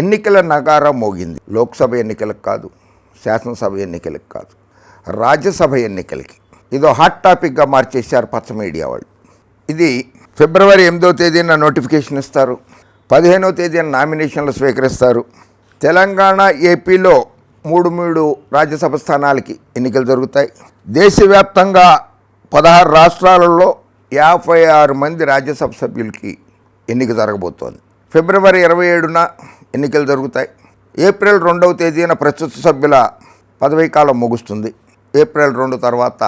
ఎన్నికల నగారా మోగింది. లోక్సభ ఎన్నికలకు కాదు శాసనసభ ఎన్నికలకు కాదు రాజ్యసభ ఎన్నికలకి. ఇదో హాట్ టాపిక్గా మార్చేశారు పచ్చ మీడియా వాళ్ళు. ఇది ఫిబ్రవరి ఎనిమిదో తేదీన నోటిఫికేషన్ ఇస్తారు పదిహేనో తేదీన నామినేషన్లు స్వీకరిస్తారు. తెలంగాణ ఏపీలో మూడు మూడు రాజ్యసభ స్థానాలకి ఎన్నికలు జరుగుతాయి. దేశవ్యాప్తంగా పదహారు రాష్ట్రాలలో యాభై ఆరు మంది రాజ్యసభ సభ్యులకి ఎన్నిక జరగబోతోంది. ఫిబ్రవరి ఇరవై ఏడున ఎన్నికలు జరుగుతాయి. ఏప్రిల్ రెండవ తేదీన ప్రస్తుత సభ్యుల పదవీ కాలం ముగుస్తుంది. ఏప్రిల్ రెండు తర్వాత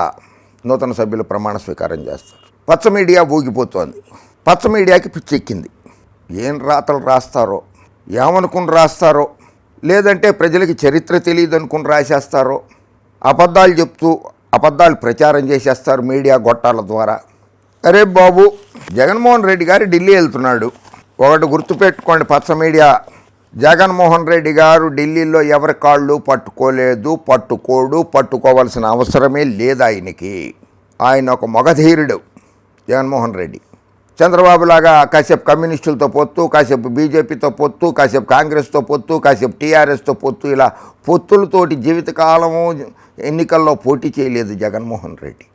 నూతన సభ్యులు ప్రమాణ స్వీకారం చేస్తారు. పచ్చ మీడియా ఊగిపోతోంది. పచ్చ మీడియాకి పిచ్చెక్కింది. ఏం రాతలు రాస్తారో ఏమనుకుని రాస్తారో లేదంటే ప్రజలకి చరిత్ర తెలియదు అనుకుని రాసేస్తారో అబద్ధాలు చెప్తూ అబద్ధాలు ప్రచారం చేసేస్తారు మీడియా గొట్టాల ద్వారా. అరే బాబు జగన్మోహన్ రెడ్డి గారు ఢిల్లీ వెళ్తున్నాడు. ఒకటి గుర్తుపెట్టుకోండి పచ్చ మీడియా జగన్మోహన్ రెడ్డి గారు ఢిల్లీలో ఎవరి కాళ్ళు పట్టుకోలేదు పట్టుకోడు పట్టుకోవాల్సిన అవసరమే లేదు ఆయనకి ఆయన ఒక మగధీరుడు జగన్మోహన్ రెడ్డి. చంద్రబాబు లాగా కాసేపు కమ్యూనిస్టులతో పొత్తు కాసేపు బీజేపీతో పొత్తు కాసేపు కాంగ్రెస్తో పొత్తు కాసేపు టీఆర్ఎస్తో పొత్తు ఇలా పొత్తులతోటి జీవితకాలము ఎన్నికల్లో పోటీ చేయలేదు జగన్మోహన్ రెడ్డి.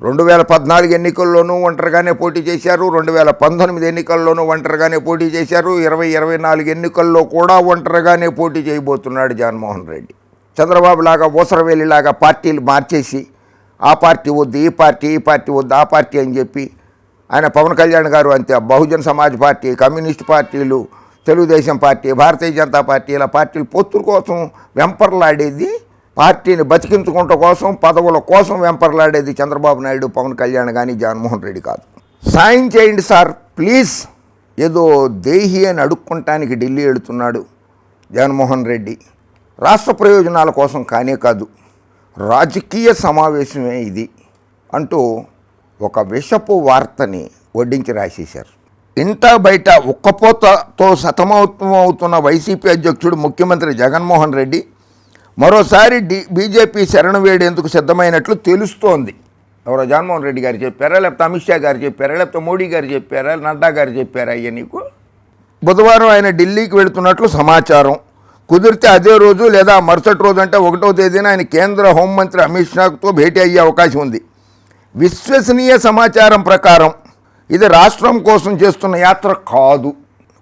రెండు వేల పద్నాలుగు ఎన్నికల్లోనూ ఒంటరిగానే పోటీ చేశారు. రెండు వేల పంతొమ్మిది ఎన్నికల్లోనూ ఒంటరిగానే పోటీ చేశారు. ఇరవై ఇరవై నాలుగు ఎన్నికల్లో కూడా ఒంటరిగానే పోటీ చేయబోతున్నాడు జగన్మోహన్ రెడ్డి. చంద్రబాబు లాగా ఊసరవేలిలాగా పార్టీలు మార్చేసి ఆ పార్టీ వద్దు ఈ పార్టీ ఈ పార్టీ వద్దు ఆ పార్టీ అని చెప్పి ఆయన పవన్ కళ్యాణ్ గారు అంతే. బహుజన్ సమాజ్ పార్టీ కమ్యూనిస్ట్ పార్టీలు తెలుగుదేశం పార్టీ భారతీయ జనతా పార్టీ ఇలా పార్టీలు పొత్తుల కోసం వెంపర్లాడేది పార్టీని బతికించుకుంట కోసం పదవుల కోసం వెంపర్లాడేది చంద్రబాబు నాయుడు పవన్ కళ్యాణ్ కానీ జగన్మోహన్ రెడ్డి కాదు. సాయం చేయండి సార్ ప్లీజ్. ఏదో దేహి అని అడుక్కుంటానికి ఢిల్లీ వెళుతున్నాడు జగన్మోహన్ రెడ్డి. రాష్ట్ర ప్రయోజనాల కోసం కానే కాదు రాజకీయ సమావేశమే ఇది అంటూ ఒక విషపు వార్తని వడ్డించి రాసేశారు. ఇంత బయట ఉక్కపోతతో సతమవుతున్న వైసీపీ అధ్యక్షుడు ముఖ్యమంత్రి జగన్మోహన్ రెడ్డి మరోసారి డి బీజేపీ శరణు వేడేందుకు సిద్ధమైనట్లు తెలుస్తోంది. ఎవరో జగన్మోహన్ రెడ్డి గారు చెప్పారా లేకపోతే అమిత్ షా గారు చెప్పారా లేకపోతే మోడీ గారు చెప్పారా నడ్డా గారు చెప్పారా అయ్యా నీకు? బుధవారం ఆయన ఢిల్లీకి వెళుతున్నట్లు సమాచారం. కుదిరితే అదే రోజు లేదా మరుసటి రోజు అంటే ఒకటో తేదీన ఆయన కేంద్ర హోంమంత్రి అమిత్ షాతో భేటీ అయ్యే అవకాశం ఉంది. విశ్వసనీయ సమాచారం ప్రకారం ఇది రాష్ట్రం కోసం చేస్తున్న యాత్ర కాదు.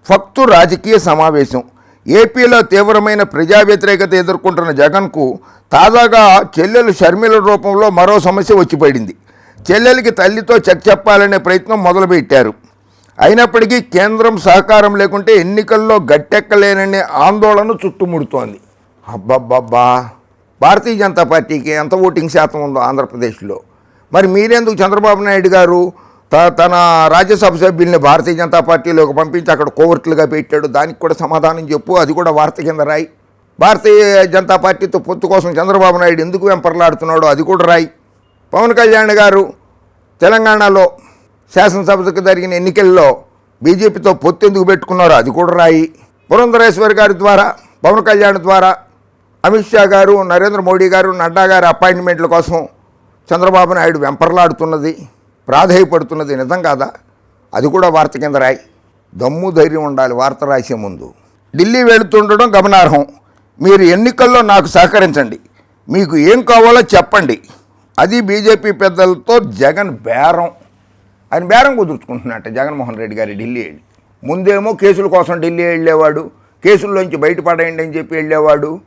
ఫక్తు రాజకీయ సమావేశం. ఏపీలో తీవ్రమైన ప్రజా వ్యతిరేకత ఎదుర్కొంటున్న జగన్కు తాజాగా చెల్లెలు షర్మిల రూపంలో మరో సమస్య వచ్చిపడింది చెల్లెలకి చెల్లెలికి తల్లితో చెక్ చెప్పాలనే ప్రయత్నం మొదలుపెట్టారు. అయినప్పటికీ కేంద్రం సహకారం లేకుంటే ఎన్నికల్లో గట్టెక్కలేననే ఆందోళన చుట్టుముడుతోంది. అబ్బబ్బబ్బా! భారతీయ జనతా పార్టీకి ఎంత ఓటింగ్ శాతం ఉందో ఆంధ్రప్రదేశ్లో. మరి మీరెందుకు చంద్రబాబు నాయుడు గారు తన రాజ్యసభ సభ్యుల్ని భారతీయ జనతా పార్టీలోకి పంపించి అక్కడ కోవర్ట్లుగా పెట్టాడు. దానికి కూడా సమాధానం చెప్పు. అది కూడా వార్త కింద రాయి. భారతీయ జనతా పార్టీతో పొత్తు కోసం చంద్రబాబు నాయుడు ఎందుకు వెంపర్లాడుతున్నాడో అది కూడా రాయి. పవన్ కళ్యాణ్ గారు తెలంగాణలో శాసనసభకు జరిగిన ఎన్నికల్లో బీజేపీతో పొత్తు ఎందుకు పెట్టుకున్నారో అది కూడా రాయి. పురంధరేశ్వర్ గారి ద్వారా పవన్ కళ్యాణ్ ద్వారా అమిత్ షా గారు నరేంద్ర మోడీ గారు నడ్డా గారి అపాయింట్మెంట్ల కోసం చంద్రబాబు నాయుడు వెంపర్లాడుతున్నది. ప్రాధేయపడుతున్నది నిజం కాదా? అది కూడా వార్త కింద రాయి. దమ్ము ధైర్యం ఉండాలి వార్త రాసే ముందు. ఢిల్లీ వెళుతుండడం గమనార్హం. మీరు ఎన్నికల్లో నాకు సహకరించండి. మీకు ఏం కావాలో చెప్పండి. అది బీజేపీ పెద్దలతో జగన్ బేరం. ఆయన బేరం కుదుర్చుకుంటున్నట్ట జగన్మోహన్ రెడ్డి గారి ఢిల్లీ వెళ్ళి. ముందేమో కేసుల కోసం ఢిల్లీ వెళ్ళేవాడు కేసుల్లోంచి బయటపడేయండి అని చెప్పి వెళ్ళేవాడు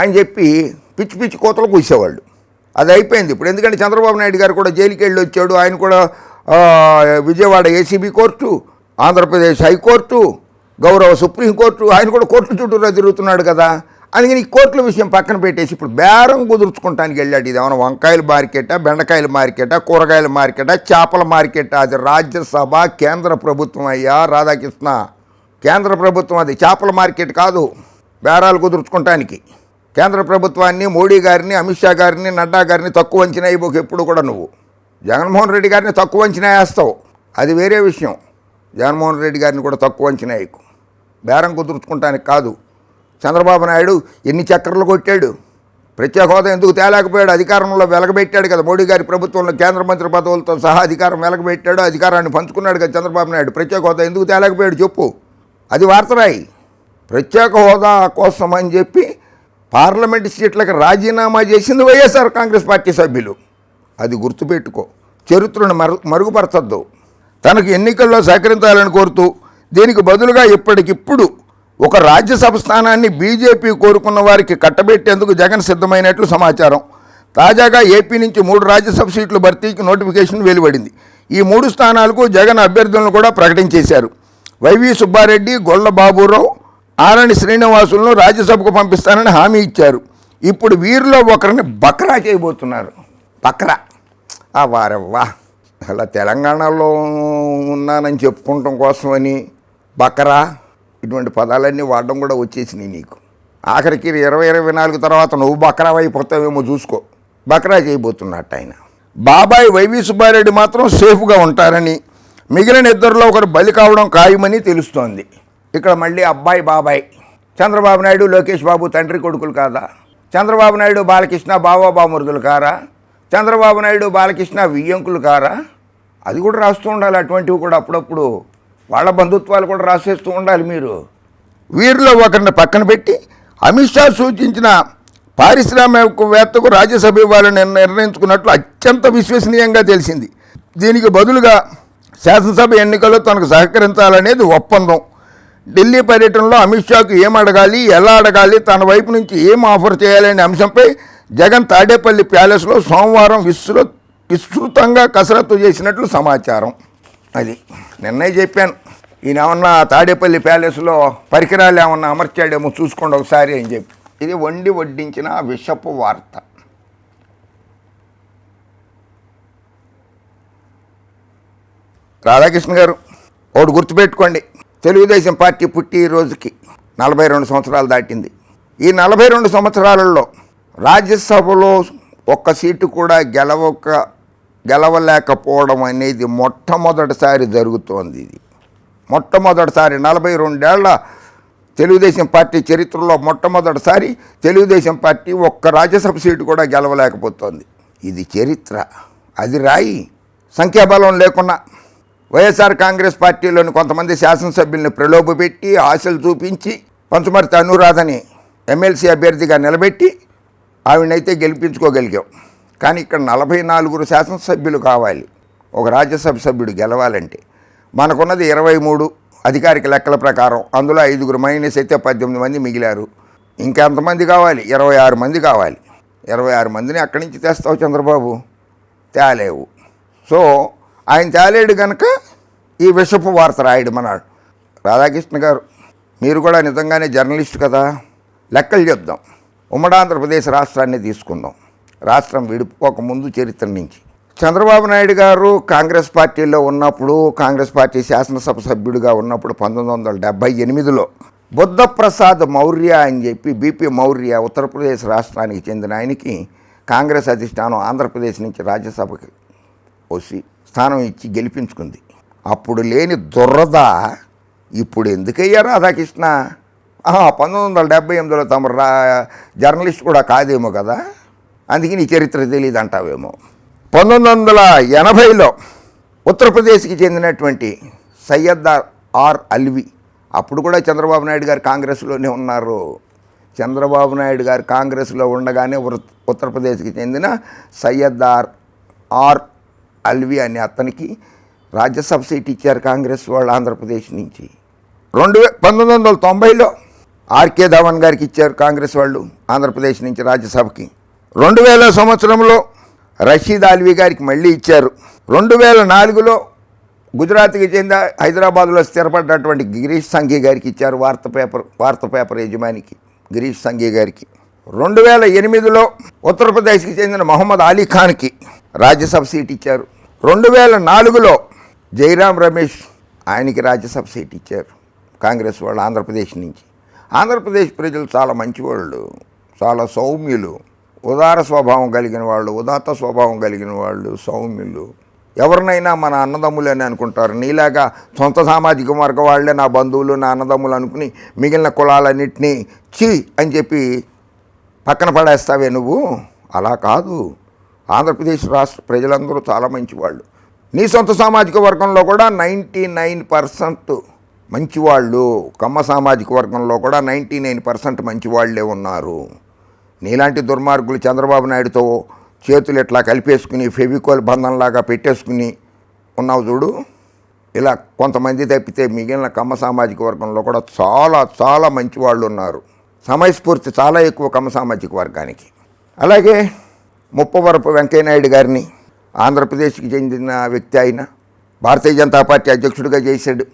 అని చెప్పి పిచ్చి పిచ్చి కోతలు కూసేవాళ్ళు. అది అయిపోయింది. ఇప్పుడు ఎందుకంటే చంద్రబాబు నాయుడు గారు కూడా జైలుకి వెళ్ళి వచ్చాడు. ఆయన కూడా Vijayawada ACB court Andhra Pradesh high court గౌరవ సుప్రీంకోర్టు ఆయన కూడా కోర్టు చుట్టూరా తిరుగుతున్నాడు కదా. అందుకని ఈ కోర్టుల విషయం పక్కన పెట్టేసి ఇప్పుడు బేరం కుదుర్చుకుంటానికి వెళ్ళాడు. ఇది ఏమైనా వంకాయల మార్కెటా బెండకాయల మార్కెటా కూరగాయల మార్కెటా చేపల మార్కెటా? అది రాజ్యసభ కేంద్ర ప్రభుత్వం అయ్యా రాధాకృష్ణ. కేంద్ర ప్రభుత్వం అది చేపల మార్కెట్ కాదు. బేరాలు కుదుర్చుకుంటానికి. కేంద్ర ప్రభుత్వాన్ని మోడీ గారిని అమిత్ షా గారిని నడ్డా గారిని తక్కువ అంచనా ఇవ్వకు ఎప్పుడు కూడా నువ్వు. జగన్మోహన్ రెడ్డి గారిని తక్కువ అంచనా వేస్తావు. అది వేరే విషయం. జగన్మోహన్ రెడ్డి గారిని కూడా తక్కువ అంచనా ఎక్కువ బేరం కుదుర్చుకుంటానికి కాదు. చంద్రబాబు నాయుడు ఎన్ని చక్రలు కొట్టాడు. ప్రత్యేక హోదా ఎందుకు తేలేకపోయాడు? అధికారంలో వెలగబెట్టాడు కదా మోడీ గారి ప్రభుత్వంలో కేంద్ర మంత్రి పదవులతో సహా అధికారం వెలగబెట్టాడు అధికారాన్ని పంచుకున్నాడు కదా చంద్రబాబు నాయుడు. ప్రత్యేక హోదా ఎందుకు తేలేకపోయాడు చెప్పు. అది వార్తరాయి ప్రత్యేక హోదా కోసం అని చెప్పి పార్లమెంట్ సీట్లకు రాజీనామా చేసింది వైఎస్ఆర్ కాంగ్రెస్ పార్టీ సభ్యులు. అది గుర్తుపెట్టుకో. చరిత్రను మరు మరుగుపరచద్దు. తనకు ఎన్నికల్లో సహకరించాలని కోరుతూ దీనికి బదులుగా ఇప్పటికిప్పుడు ఒక రాజ్యసభ స్థానాన్ని బీజేపీ కోరుకున్న వారికి కట్టబెట్టేందుకు జగన్ సిద్ధమైనట్లు సమాచారం. తాజాగా ఏపీ నుంచి మూడు రాజ్యసభ సీట్లు భర్తీకి నోటిఫికేషన్ వెలువడింది. ఈ మూడు స్థానాలకు జగన్ అభ్యర్థులను కూడా ప్రకటించేశారు. వైవి సుబ్బారెడ్డి గొల్ల బాబురావు ఆరణి శ్రీనివాసులను రాజ్యసభకు పంపిస్తానని హామీ ఇచ్చారు. ఇప్పుడు వీరిలో ఒకరిని బక్రా చేయబోతున్నారు. బక్రా. ఆ వారవ్వా. అలా తెలంగాణలో ఉన్నానని చెప్పుకోవటం కోసమని బకరా. ఇటువంటి పదాలన్నీ వాడడం కూడా వచ్చేసినాయి నీకు. ఆఖరికి ఇరవై ఇరవై నాలుగు తర్వాత నువ్వు బకరా అయిపోతావేమో చూసుకో. బకరా చేయబోతున్నట్టు ఆయన. బాబాయ్ వైవి సుబ్బారెడ్డి మాత్రం సేఫ్గా ఉంటారని మిగిలిన ఇద్దరిలో ఒకరు బలి కావడం ఖాయమని తెలుస్తోంది. ఇక్కడ మళ్ళీ అబ్బాయి బాబాయ్. చంద్రబాబు నాయుడు లోకేష్ బాబు తండ్రి కొడుకులు కాదా? చంద్రబాబు నాయుడు బాలకృష్ణ బావా బామురుదులు కారా? చంద్రబాబు నాయుడు బాలకృష్ణ వియ్యంకులు కారా? అది కూడా రాస్తూ ఉండాలి అటువంటివి కూడా అప్పుడప్పుడు. వాళ్ళ బంధుత్వాలు కూడా రాసేస్తూ ఉండాలి మీరు. వీరిలో ఒకరిని పక్కన పెట్టి అమిత్ షా సూచించిన పారిశ్రామికవేత్తకు రాజ్యసభ ఇవ్వాలని నిర్ణయించుకున్నట్లు అత్యంత విశ్వసనీయంగా తెలిసింది. దీనికి బదులుగా శాసనసభ ఎన్నికల్లో తనకు సహకరించాలనేది ఒప్పందం. ఢిల్లీ పర్యటనలో అమిత్ షాకు ఏం అడగాలి ఎలా అడగాలి తన వైపు నుంచి ఏం ఆఫర్ చేయాలనే అంశంపై జగన్ తాడేపల్లి ప్యాలెస్లో సోమవారం విస్తృ విస్తృతంగా కసరత్తు చేసినట్లు సమాచారం. అది నిన్నే చెప్పాను. ఈయన ఏమన్నా తాడేపల్లి ప్యాలెస్లో పరికరాలు ఏమన్నా అమర్చాడేమో చూసుకోండి ఒకసారి అని చెప్పి. ఇది వండి వడ్డించిన విషపు వార్త. రాధాకృష్ణ గారు ఒకటి గుర్తుపెట్టుకోండి. తెలుగుదేశం పార్టీ పుట్టి ఈ రోజుకి నలభై రెండు సంవత్సరాలు దాటింది. ఈ నలభై రెండు సంవత్సరాలలో రాజ్యసభలో ఒక్క సీటు కూడా గెలవక గెలవలేకపోవడం అనేది మొట్టమొదటిసారి జరుగుతోంది ఇది. మొట్టమొదటిసారి నలభై రెండేళ్ళ తెలుగుదేశం పార్టీ చరిత్రలో మొట్టమొదటిసారి తెలుగుదేశం పార్టీ ఒక్క రాజ్యసభ సీటు కూడా గెలవలేకపోతోంది. ఇది చరిత్ర అది రాయి సంఖ్యాబలం లేకున్నా వైఎస్ఆర్ కాంగ్రెస్ పార్టీలోని కొంతమంది శాసనసభ్యుల్ని ప్రలోభపెట్టి ఆశలు చూపించి పంచమర్తి అనురాధని ఎమ్మెల్సీ అభ్యర్థిగా నిలబెట్టి ఆవిడనైతే గెలిపించుకోగలిగాం. కానీ ఇక్కడ నలభై నాలుగురు శాసనసభ్యులు కావాలి. ఒక రాజ్యసభ సభ్యుడు గెలవాలంటే మనకున్నది ఇరవై మూడు అధికారిక లెక్కల ప్రకారం అందులో ఐదుగురు మైనస్ అయితే పద్దెనిమిది మంది మిగిలారు. ఇంకెంతమంది కావాలి? ఇరవై ఆరు మంది కావాలి. ఇరవై ఆరు మందిని అక్కడి నుంచి తెస్తావు చంద్రబాబు? తేలేవు. సో ఆయన తేలేడు కనుక ఈ విషపు వార్త రాయడం అన్నాడు రాధాకృష్ణ గారు మీరు కూడా నిజంగానే జర్నలిస్ట్ కదా? లెక్కలు చెప్దాం. ఉమ్మడి ఆంధ్రప్రదేశ్ రాష్ట్రాన్ని తీసుకుందాం. రాష్ట్రం విడిపోక ముందు చరిత్ర నుంచి. చంద్రబాబు నాయుడు గారు కాంగ్రెస్ పార్టీలో ఉన్నప్పుడు కాంగ్రెస్ పార్టీ శాసనసభ సభ్యుడిగా ఉన్నప్పుడు పంతొమ్మిది వందల డెబ్బై ఎనిమిదిలో బుద్ధప్రసాద్ మౌర్య అని చెప్పి బీపీ మౌర్య ఉత్తరప్రదేశ్ రాష్ట్రానికి చెందిన ఆయనకి కాంగ్రెస్ అధిష్టానం ఆంధ్రప్రదేశ్ నుంచి రాజ్యసభకి వచ్చి స్థానం ఇచ్చి గెలిపించుకుంది. అప్పుడు లేని దురద ఇప్పుడు ఎందుకయ్యా రాధాకృష్ణ? ఆహా, పంతొమ్మిది వందల డెబ్బై ఎనిమిదిలో తమ రా జర్నలిస్ట్ కూడా కాదేమో కదా? అందుకే నీ చరిత్ర తెలియదు అంటావేమో. పంతొమ్మిది వందల ఎనభైలో ఉత్తరప్రదేశ్కి చెందినటువంటి సయ్యద్ ఆర్ అల్వి అప్పుడు కూడా చంద్రబాబు నాయుడు గారు కాంగ్రెస్లోనే ఉన్నారు. చంద్రబాబు నాయుడు గారు కాంగ్రెస్లో ఉండగానే ఉత్తరప్రదేశ్కి చెందిన సయ్యద్ ఆర్ ఆర్ అల్వి అనే అతనికి రాజ్యసభ సీట్ ఇచ్చారు కాంగ్రెస్ వాళ్ళు ఆంధ్రప్రదేశ్ నుంచి. రెండు వే పంతొమ్మిది వందల తొంభైలో ఆర్కే ధవన్ గారికి ఇచ్చారు కాంగ్రెస్ వాళ్ళు ఆంధ్రప్రదేశ్ నుంచి రాజ్యసభకి. రెండు వేల సంవత్సరంలో రషీద్ అల్వి గారికి మళ్ళీ ఇచ్చారు. రెండు వేల నాలుగులో గుజరాత్కి చెందిన హైదరాబాద్లో స్థిరపడ్డటువంటి గిరీష్ సంఘీ గారికి ఇచ్చారు వార్త పేపర్ వార్త పేపర్ యజమానికి గిరీష్ సంఘీ గారికి. రెండు వేల ఎనిమిదిలో ఉత్తరప్రదేశ్కి చెందిన మహమ్మద్ అలీ ఖాన్కి రాజ్యసభ సీట్ ఇచ్చారు. రెండు వేల నాలుగులో జయరాం రమేష్ ఆయనకి రాజ్యసభ సీట్ ఇచ్చారు. కాంగ్రెస్ వాళ్ళు ఆంధ్రప్రదేశ్ నుంచి. ఆంధ్రప్రదేశ్ ప్రజలు చాలా మంచివాళ్ళు చాలా సౌమ్యులు. ఉదార స్వభావం కలిగిన వాళ్ళు ఉదాత్త స్వభావం కలిగిన వాళ్ళు సౌమ్యులు. ఎవరినైనా మన అన్నదమ్ములు అని అనుకుంటారు. నీలాగా సొంత సామాజిక వర్గ వాళ్ళే నా బంధువులు నా అన్నదమ్ములు అనుకుని మిగిలిన కులాలన్నింటినీ చీ అని చెప్పి పక్కన పడేస్తావే నువ్వు? అలా కాదు. ఆంధ్రప్రదేశ్ రాష్ట్ర ప్రజలందరూ చాలా మంచివాళ్ళు. నీ సొంత సామాజిక వర్గంలో కూడా నైంటీ నైన్ పర్సెంట్ మంచివాళ్ళు. కమ్మ సామాజిక వర్గంలో కూడా నైంటీ నైన్ పర్సెంట్ మంచివాళ్ళే ఉన్నారు. నీలాంటి దుర్మార్గులు చంద్రబాబు నాయుడుతో చేతులు ఇట్లా కలిపేసుకుని ఫెవికోల్ బంధంలాగా పెట్టేసుకుని ఉన్నావు చూడు. ఇలా కొంతమంది తప్పితే మిగిలిన కమ్మ సామాజిక వర్గంలో కూడా చాలా చాలా మంచి వాళ్ళు ఉన్నారు. సమయస్ఫూర్తి చాలా ఎక్కువ కమ్మ సామాజిక వర్గానికి. అలాగే ముప్పవరపు వెంకయ్యనాయుడు గారిని ఆంధ్రప్రదేశ్కి చెందిన వ్యక్తి ఆయన. భారతీయ జనతా పార్టీ అధ్యక్షుడిగా చేశాడు.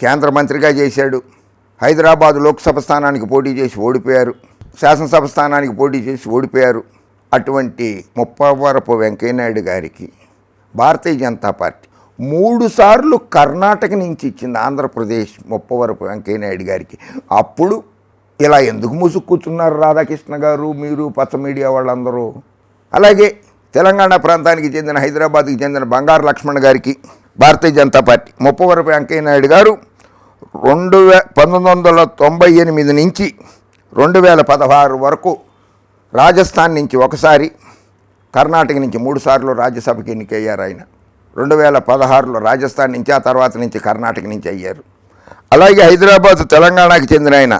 కేంద్ర మంత్రిగా చేశాడు. హైదరాబాద్ లోక్సభ స్థానానికి పోటీ చేసి ఓడిపోయారు. శాసనసభ స్థానానికి పోటీ చేసి ఓడిపోయారు. అటువంటి ముప్పవరపు వెంకయ్యనాయుడు గారికి భారతీయ జనతా పార్టీ మూడుసార్లు కర్ణాటక నుంచి ఇచ్చింది ఆంధ్రప్రదేశ్ ముప్పవరపు వెంకయ్యనాయుడు గారికి. అప్పుడు ఇలా ఎందుకు ముసుగు కూర్చున్నారు రాధాకృష్ణ గారు మీరు పచ్చ మీడియా వాళ్ళందరూ? అలాగే తెలంగాణ ప్రాంతానికి చెందిన హైదరాబాద్కి చెందిన బంగారు లక్ష్మణ్ గారికి భారతీయ జనతా పార్టీ ముప్పవరపు వెంకయ్యనాయుడు గారు రెండు వే పంతొమ్మిది వందల తొంభై ఎనిమిది నుంచి రెండు వేల పదహారు వరకు రాజస్థాన్ నుంచి ఒకసారి కర్ణాటక నుంచి మూడుసార్లు రాజ్యసభకి ఎన్నికయ్యారు ఆయన. రెండు వేల పదహారులో రాజస్థాన్ నుంచి ఆ తర్వాత నుంచి కర్ణాటక నుంచి అయ్యారు. అలాగే హైదరాబాద్ తెలంగాణకి చెందిన ఆయన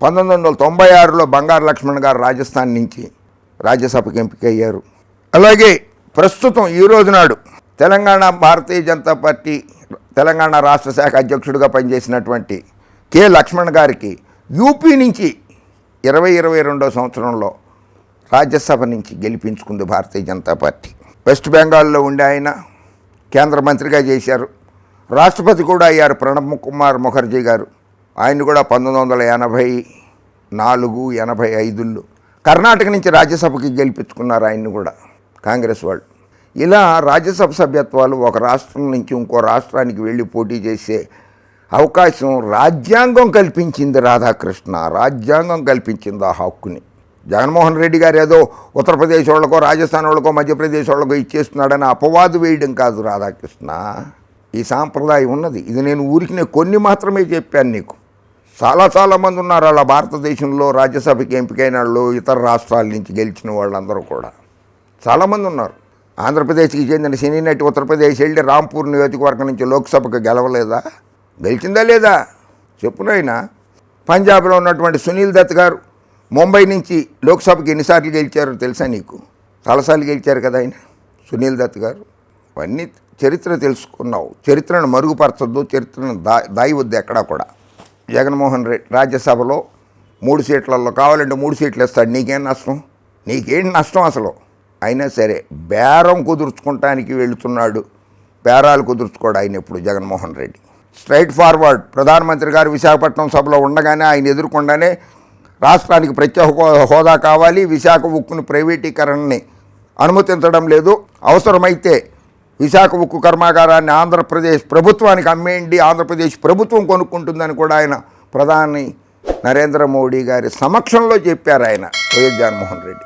పంతొమ్మిది వందల తొంభై ఆరులో బంగారు లక్ష్మణ్ గారు రాజస్థాన్ నుంచి రాజ్యసభకు ఎంపికయ్యారు. అలాగే ప్రస్తుతం ఈ రోజు నాడు తెలంగాణ భారతీయ జనతా పార్టీ తెలంగాణ రాష్ట్ర శాఖ అధ్యక్షుడిగా పనిచేసినటువంటి కె. లక్ష్మణ్ గారికి యూపీ నుంచి ఇరవై ఇరవై రెండో సంవత్సరంలో రాజ్యసభ నుంచి గెలిపించుకుంది భారతీయ జనతా పార్టీ. వెస్ట్ బెంగాల్లో ఉండే ఆయన కేంద్ర మంత్రిగా చేశారు. రాష్ట్రపతి కూడా అయ్యారు ప్రణబ్ కుమార్ ముఖర్జీ గారు. ఆయన కూడా పంతొమ్మిది వందల ఎనభై నాలుగు ఎనభై ఐదుల్లో కర్ణాటక నుంచి రాజ్యసభకి గెలిపించుకున్నారు ఆయన్ని కూడా కాంగ్రెస్ వాళ్ళు. ఇలా రాజ్యసభ సభ్యత్వాలు ఒక రాష్ట్రం నుంచి ఇంకో రాష్ట్రానికి వెళ్ళి పోటీ చేసే అవకాశం రాజ్యాంగం కల్పించింది రాధాకృష్ణ రాజ్యాంగం కల్పించింది ఆ హక్కుని. జగన్మోహన్ రెడ్డి గారు ఏదో ఉత్తరప్రదేశ్ వాళ్ళకో రాజస్థాన్ వాళ్ళకో మధ్యప్రదేశ్ వాళ్ళకో ఇచ్చేస్తున్నాడని అపవాదు వేయడం కాదు రాధాకృష్ణ. ఈ సాంప్రదాయం ఉన్నది. ఇది నేను ఊరికి కొన్ని మాత్రమే చెప్పాను నీకు. చాలా చాలా మంది ఉన్నారు అలా భారతదేశంలో రాజ్యసభకి ఎంపికైన వాళ్ళు ఇతర రాష్ట్రాల నుంచి గెలిచిన వాళ్ళందరూ కూడా. చాలామంది ఉన్నారు. ఆంధ్రప్రదేశ్కి చెందిన సినీ నటి ఉత్తరప్రదేశ్ వెళ్ళి రాంపూర్ నియోజకవర్గం నుంచి లోక్సభకు గెలవలేదా? గెలిచిందా లేదా? చెప్పునైనా పంజాబ్లో ఉన్నటువంటి సునీల్ దత్ గారు ముంబై నుంచి లోక్సభకి ఎన్నిసార్లు గెలిచారో తెలుసా నీకు? చాలాసార్లు గెలిచారు కదా ఆయన సునీల్ దత్ గారు. అవన్నీ చరిత్ర తెలుసుకున్నావు. చరిత్రను మరుగుపరచద్దు చరిత్రను దా దాయవద్దు ఎక్కడా కూడా. జగన్మోహన్ రెడ్డి రాజ్యసభలో మూడు సీట్లలో కావాలంటే మూడు సీట్లు ఇస్తాడు. నీకేం నష్టం? నీకేం నష్టం అసలు? అయినా సరే బేరం కుదుర్చుకుంటానికి వెళుతున్నాడు. బేరాలు కుదుర్చుకోడు ఆయన ఇప్పుడు జగన్మోహన్ రెడ్డి. Straight forward. ప్రధానమంత్రి గారు విశాఖపట్నం సభలో ఉండగానే ఆయన ఎదుర్కొండానే రాష్ట్రానికి ప్రత్యేక హో- హోదా కావాలి. విశాఖ ఉక్కును ప్రైవేటీకరణని అనుమతించడం లేదు. అవసరమైతే విశాఖ ఉక్కు కర్మాగారాన్ని ఆంధ్రప్రదేశ్ ప్రభుత్వానికి అమ్మేయండి ఆంధ్రప్రదేశ్ ప్రభుత్వం కొనుక్కుంటుందని కూడా ఆయన ప్రధాని నరేంద్ర మోడీ గారి సమక్షంలో చెప్పారు ఆయన వైఎస్ జగన్మోహన్ రెడ్డి.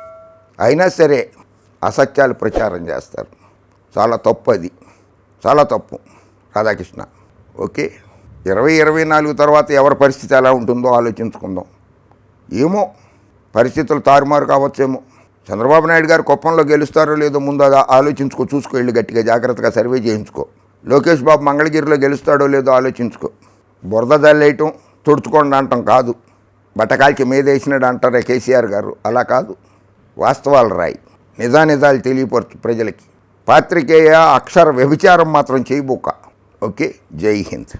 అయినా సరే అసత్యాలు ప్రచారం చేస్తారు. చాలా తప్పు అది. చాలా తప్పు. రాధాకృష్ణ. ఓకే? ఇరవై ఇరవై నాలుగు తర్వాత ఎవరి పరిస్థితి ఎలా ఉంటుందో ఆలోచించుకుందాం. ఏమో? పరిస్థితులు తారుమారు కావచ్చేమో. చంద్రబాబు నాయుడు గారు కుప్పంలో గెలుస్తారో లేదో ముందు అది ఆలోచించుకో చూసుకో వెళ్ళి గట్టిగా జాగ్రత్తగా సర్వే చేయించుకో. లోకేష్ బాబు మంగళగిరిలో గెలుస్తాడో లేదో ఆలోచించుకో. బురద జల్లేయటం తుడుచుకోండి అంటాం కాదు. బట్టకాల్చి మీదేసినాడు అంటారే కేసీఆర్ గారు. అలా కాదు. వాస్తవాలు రాయి. నిజానిజాలు తెలియపరచు ప్రజలకి. పాత్రికేయ అక్షర వ్యభిచారం మాత్రం చేయబోక. ఓకే? జై హింద్.